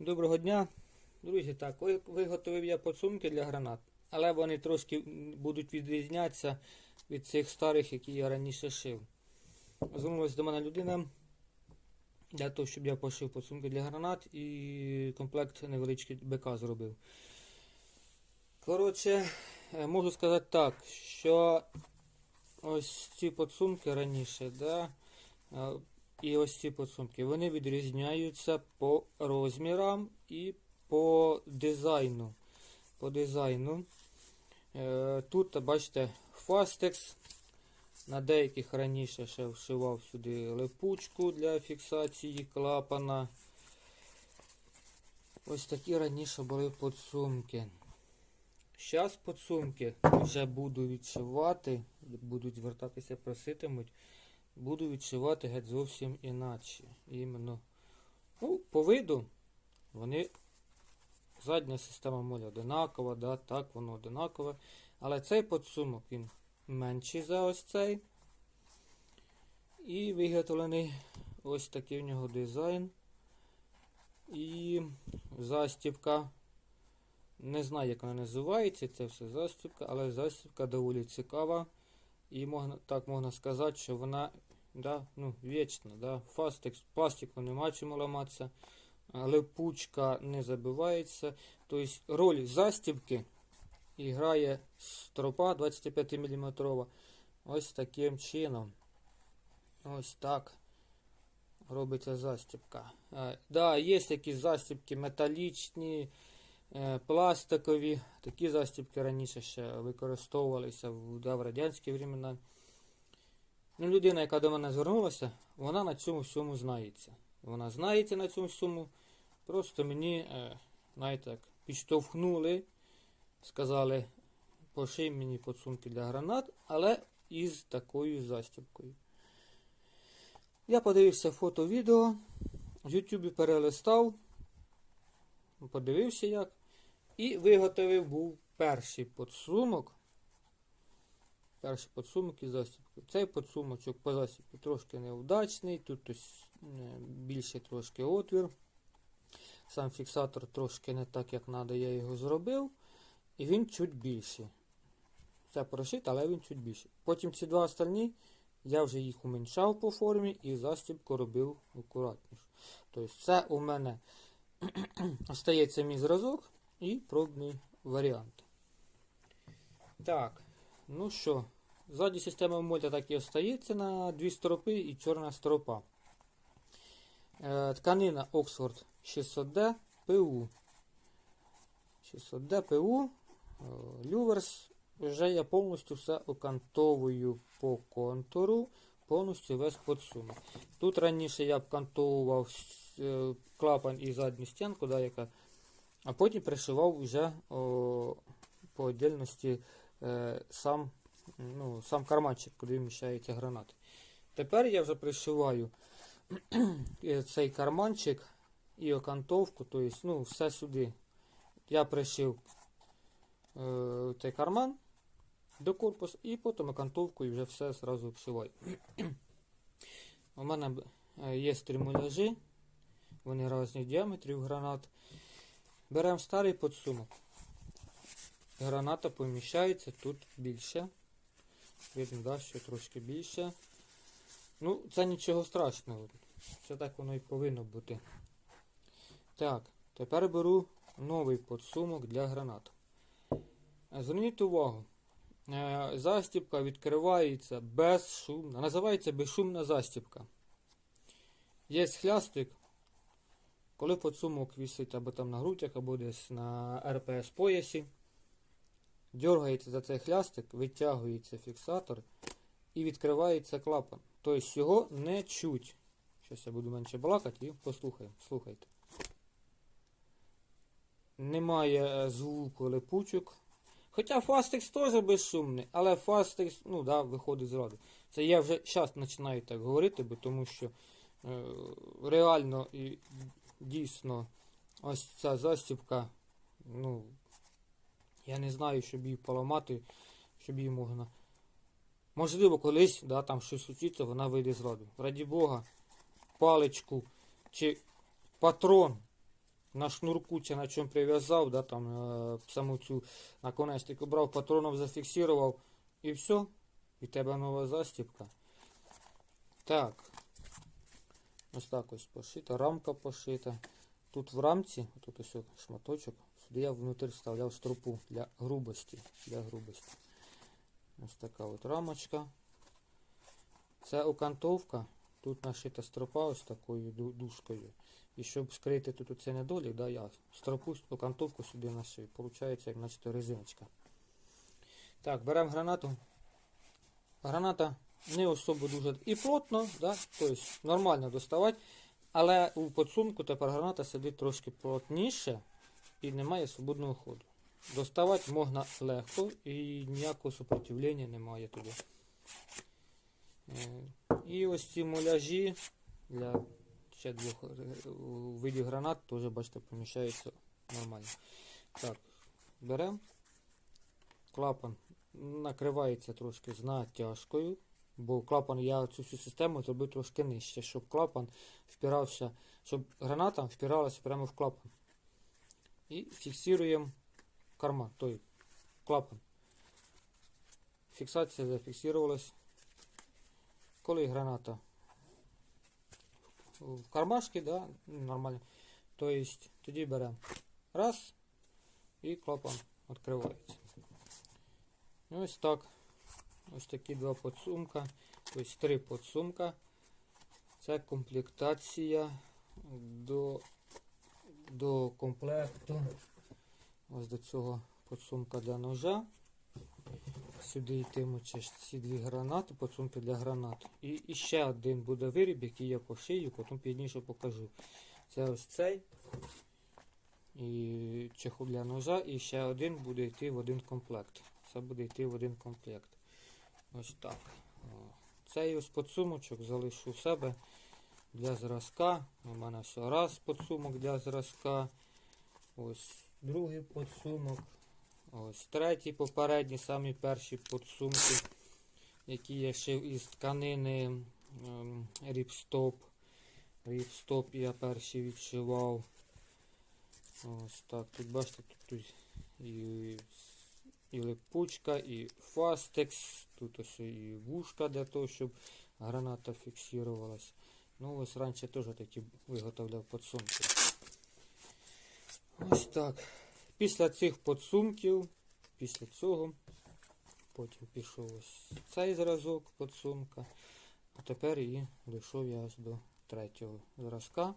Доброго дня. Друзі, так, ви- виготовив я подсумки для гранат, але вони трошки будуть відрізнятися від цих старих, які я раніше шив. Звернулася до мене людина для того, щоб я пошив подсумки для гранат і комплект невеличкий БК зробив. Коротше, е, можу сказати так, що ось ці подсумки раніше, да, е, і ось ці подсумки, вони відрізняються по розмірам і по дизайну. По дизайну. Е, Тут, бачите, фастекс. На деяких раніше ще вшивав сюди липучку для фіксації клапана. Ось такі раніше були подсумки. Зараз подсумки вже буду відшивати, будуть звертатися, проситимуть. Буду відшивати геть зовсім іначе. Іменно. Ну, по виду вони задня система моля одинакова, да, так воно одинакове. Але цей подсумок він менший за ось цей. І виготовлений ось такий в нього дизайн. І застібка. Не знаю, як вона називається, це все застібка, але застібка доволі цікава. І можна, так можна сказати, що вона да, ну, вічна. Да. Фастекс, пластику нема чому ламатися, липучка не забивається. Тобто роль застібки грає стропа 25 мм. Ось таким чином. Ось так робиться застібка. Е, да, є такі застібки металічні, пластикові. Такі застібки раніше ще використовувалися да, в радянські времена. Ну, людина, яка до мене звернулася, вона на цьому всьому знається. Вона знається на цьому всьому. Просто мені, е, знаєте, як підштовхнули, сказали, поший мені подсумки для гранат, але із такою застібкою. Я подивився фото відео, в Ютубі перелистав, подивився як. І виготовив був перший подсумок. Перший подсумок із застібкою. Цей подсумочок по засібку трошки невдачний. Тут ось е, більше трошки отвір. Сам фіксатор трошки не так, як треба, я його зробив. І він чуть більший. Це прошит, але він чуть більший. Потім ці два остальні я вже їх уменьшав по формі і застібку робив акуратніше. Тобто це у мене остається мій зразок і пробний варіант. Так, ну що, ззаді система мольта так і остається на дві стропи і чорна стропа. Е, тканина Oxford 600D PU. 600D PU. Люверс. Вже я повністю все окантовую по контуру, повністю весь подсумок. Тут раніше я обкантовував е, клапан і задню стінку, да, яка, а потім пришивав вже о, по віддільності е, сам, ну, сам карманчик, куди вміщається гранат. Тепер я вже пришиваю е, цей карманчик і окантовку, тобто ну, все сюди. Я пришив е, цей карман до корпусу і потім окантовкою вже все зразу обшиваю. У мене е, є стримуляжі, вони різних діаметрів гранат. Беремо старий подсумок. Граната поміщається тут більше. Видно, да, що трошки більше. Ну, це нічого страшного. Все так воно і повинно бути. Так, тепер беру новий подсумок для гранат. Зверніть увагу. Е, Застібка відкривається безшумно. Називається безшумна застібка. Є хлястик. Коли подсумок висить або там на грудях, або десь на РПС поясі, дергається за цей хлястик, витягується фіксатор і відкривається клапан. Тобто його не чуть. Зараз я буду менше балакати і послухаємо. Слухайте. Немає е, звуку липучок. Хоча Фастекс теж безшумний, але Фастекс, ну да, виходить зразу. Це я вже зараз починаю так говорити, бо тому що е, реально дійсно ось ця застібка, ну, я не знаю, щоб її поламати, щоб її можна. Можливо, колись, да, там щось случиться, вона вийде з ладу. Раді Бога, паличку чи патрон на шнурку чи на чому прив'язав, да, там, е, саму цю наконечник обрав, патроном зафіксував і все. І тебе нова застібка. Так. Ось так ось пошита, рамка пошита. Тут в рамці, тут ось шматочок, сюди я внутрі вставляв стропу для грубості. Для грубості. Ось така от рамочка. Це окантовка. Тут нашита стропа ось такою ду- дужкою. І щоб скрити тут оцей недолік, да, я стропу, окантовку сюди нашию. Получається, як наче резиночка. Так, беремо гранату. Граната не особо дуже і плотно, да, тобто нормально доставати. Але у подсумку тепер граната сидить трошки плотніше і немає свободного ходу. Доставати можна легко і ніякого супротивлення немає туди. Е, І ось ці муляжі для ще двох е, видів гранат теж, бачите, поміщаються нормально. Так, беремо. Клапан накривається трошки з натяжкою, бо клапан я цю всю систему зробив трошки нижче, щоб клапан впирався, щоб граната впиралася прямо в клапан. І фіксуємо карман, той клапан. Фіксація зафіксувалась. Коли граната в кармашки, да, нормально. То есть тоді беремо раз і клапан відкривається. Ось так. Ось такі два подсумка. Тобто три подсумка. Це комплектація до, до комплекту. Ось до цього подсумка для ножа. Сюди йтимуть ці дві гранати, подсумки для гранат. І, і ще один буде виріб, який я пошию, потім пізніше покажу. Це ось цей. І чехол для ножа, і ще один буде йти в один комплект. Це буде йти в один комплект. Ось так. Цей ось подсумочок залишу в себе для зразка. У мене все раз подсумок для зразка. Ось другий подсумок. Ось третій попередній, самі перші подсумки, які я шив із тканини ем, ріпстоп. Ріпстоп я перший відшивав. Ось так. Тут бачите, тут, тут і, і липучка, і фастекс, тут ось і вушка для того, щоб граната фіксувалась. Ну ось раніше теж такі виготовляв подсумки. Ось так. Після цих подсумків, після цього, потім пішов ось цей зразок подсумка. А тепер і дійшов я аж до третього зразка.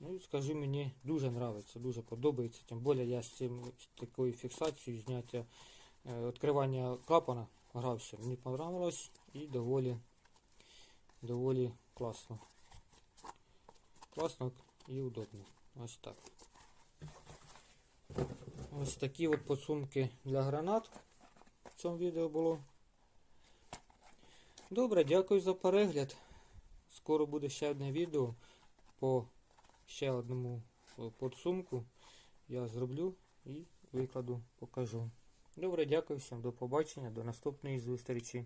Ну скажу, мені дуже подобається, дуже подобається. Тим більше я з цим з такою фіксацією зняття відкривання клапана грався. Мені подобалось і доволі, доволі класно. Класно і удобно. Ось так. Ось такі от подсумки для гранат в цьому відео було. Добре, дякую за перегляд. Скоро буде ще одне відео по ще одному е, подсумку. Я зроблю і викладу, покажу. Добре, дякую всім, до побачення, до наступної зустрічі.